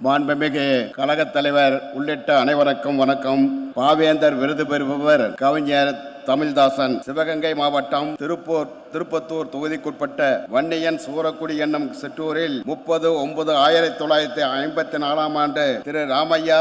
மாண்புமிகு கழகத் தலைவர் உள்ளிட்ட அனைவருக்கும் வணக்கம். பாவேந்தர் விருது பெறுபவர் கவிஞர் தமிழ்தாசன். சிவகங்கை மாவட்டம் திருப்பூர் திருப்பத்தூர் தொகுதிக்குட்பட்ட வன்னியன் சூரக்குடி என்னும் சிற்றூரில் முப்பது ஒன்பது ஆயிரத்தி தொள்ளாயிரத்தி ஐம்பத்தி நாலாம் ஆண்டு திரு ராமையா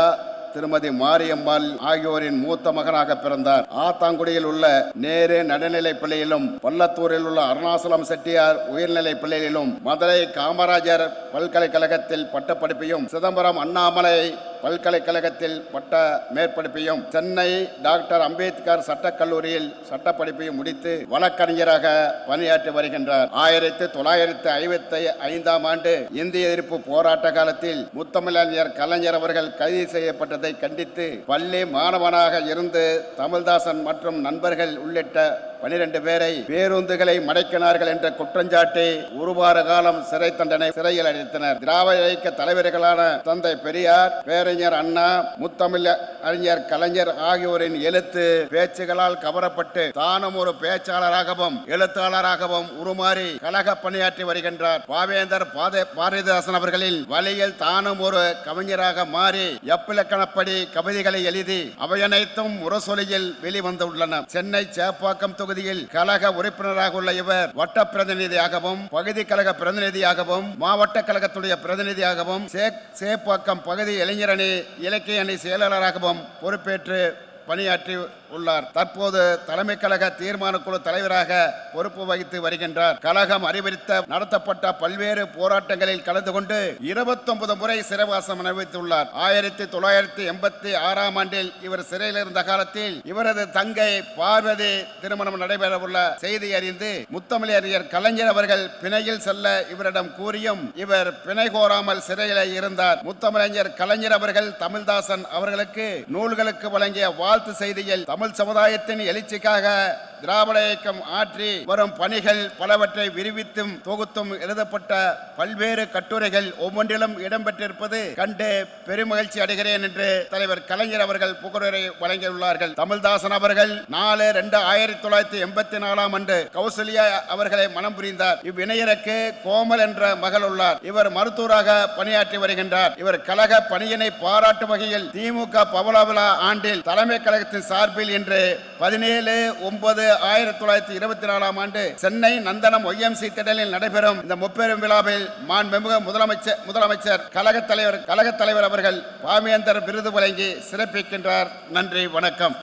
திருமதி மாரியம்மாள் ஆகியோரின் மூத்த மகனாக பிறந்தார். ஆத்தாங்குடியில் உள்ள நேரு நடுநிலை பள்ளியிலும் பள்ளத்தூரில் உள்ள அருணாசலம் செட்டியார் உயர்நிலை பள்ளியிலும் மதுரை காமராஜர் பல்கலைக்கழகத்தில் பட்டப்படிப்பையும் சிதம்பரம் அண்ணாமலை பல்கலைக்கழகத்தில் பட்ட மேற்படிப்பையும் சென்னை டாக்டர் அம்பேத்கர் சட்டக்கல்லூரியில் சட்டப்படிப்பையும் முடித்து வழக்கறிஞராக பணியாற்றி வருகின்றார். ஆயிரத்தி தொள்ளாயிரத்தி ஐம்பத்தி ஐந்தாம் ஆண்டு இந்திய எதிர்ப்பு போராட்ட காலத்தில் முத்தமிழறிஞர் கலைஞர் அவர்கள் கைது செய்யப்பட்டதை கண்டித்து பள்ளி மாணவனாக இருந்து தமிழ்தாசன் மற்றும் நண்பர்கள் உள்ளிட்ட பனிரெண்டு பேரை பேருந்துகளை மடைக்கினார்கள் என்ற குற்றஞ்சாட்டி ஒரு வார காலம் சிறை தண்டனை சிறையில் அடைத்தனர். திராவிட இயக்க தலைவர்களான தந்தை பெரியார் பேரறிஞர் அண்ணா முத்தமிழ் அறிஞர் கலைஞர் ஆகியோரின் எழுத்து பேச்சுகளால் கவரப்பட்டு தானும் ஒரு பேச்சாளராகவும் எழுத்தாளராகவும் உருமாறி கழக பணியாற்றி வருகின்றார். பாவேந்தர் பாத பாரதிதாசன் அவர்களின் வழியில் தானும் ஒரு கவிஞராக மாறி எப்பிலக்கணப்படி கவிதைகளை எழுதி அவையனைத்தும் முரசொலியில் வெளிவந்துள்ளன. சென்னை சேப்பாக்கம் தொகுதியில் கழக உறுப்பினராக உள்ள இவர் வட்ட பிரதிநிதியாகவும் பகுதி கழக பிரதிநிதியாகவும் மாவட்ட கழகத்துடைய பிரதிநிதியாகவும் சேப்பாக்கம் பகுதி இளைஞரணி இலக்கிய அணி செயலாளராகவும் பொறுப்பேற்று பணியாற்றி உள்ளார். தற்போது தலைமை கழக தீர்மான குழு தலைவராக பொறுப்பு வகித்து வருகின்றார். கழகம் அறிவித்த நடத்தப்பட்ட பல்வேறு போராட்டங்களில் கலந்து கொண்டு 29 முறை சிறைவாசம் அனுபவித்துள்ளார். ஆயிரத்தி தொள்ளாயிரத்தி எண்பத்தி ஆறாம் ஆண்டில் இவர் சிறையில் இருந்த காலத்தில் இவரது தங்கை பார்வதி திருமணம் நடைபெறவுள்ள செய்தி அறிந்து முத்தமிழறிஞர் கலைஞர் அவர்கள் பிணையில் செல்ல இவரிடம் கூறியும் இவர் பிணை கோராமல் சிறையில் இருந்தார். முத்தமிழறிஞர் கலைஞர் அவர்கள் தமிழ்தாசன் அவர்களுக்கு நூல்களுக்கு வழங்கிய வாழ்த்து செய்தியில் தமிழ் சமுதாயத்தின் எழுச்சிக்காக திராவிட இயக்கம் ஆற்றி வரும் பணிகள் பலவற்றை விரிவித்தும் தொகுத்தும் எழுதப்பட்ட பல்வேறு கட்டுரைகள் ஒவ்வொன்றிலும் இடம்பெற்றிருப்பது கண்டு பெருமகிழ்ச்சி அடைகிறேன் என்று தலைவர் கலைஞர் அவர்கள் புகழுரை வழங்கியுள்ளார்கள். தமிழ்தாசன் அவர்கள் நாலு ரெண்டு ஆயிரத்தி தொள்ளாயிரத்தி எண்பத்தி நாலாம் ஆண்டு கௌசல்யா அவர்களை மனம் புரிந்தார். இவ்விணையருக்கு கோமல் என்ற மகள் உள்ளார். இவர் மருத்துவராக பணியாற்றி வருகின்றார். இவர் கழக பணியினை பாராட்டும் வகையில் திமுக பவலாவிழா ஆண்டில் தலைமை கழகத்தின் சார்பில் இன்று பதினேழு ஒன்பது ஆயிரத்தி தொள்ளாயிரத்தி இருபத்தி நாலாம் ஆண்டு சென்னை நந்தனம் ஒய்எம்சி திடலில் நடைபெறும் இந்த முப்பெரும் விழாவில் மாண்புமிகு முதலமைச்சர் முதலமைச்சர் கழக தலைவர் கழக தலைவர் அவர்கள் பாமியந்தர் விருது வழங்கி சிறப்பிக்கின்றார். நன்றி வணக்கம்.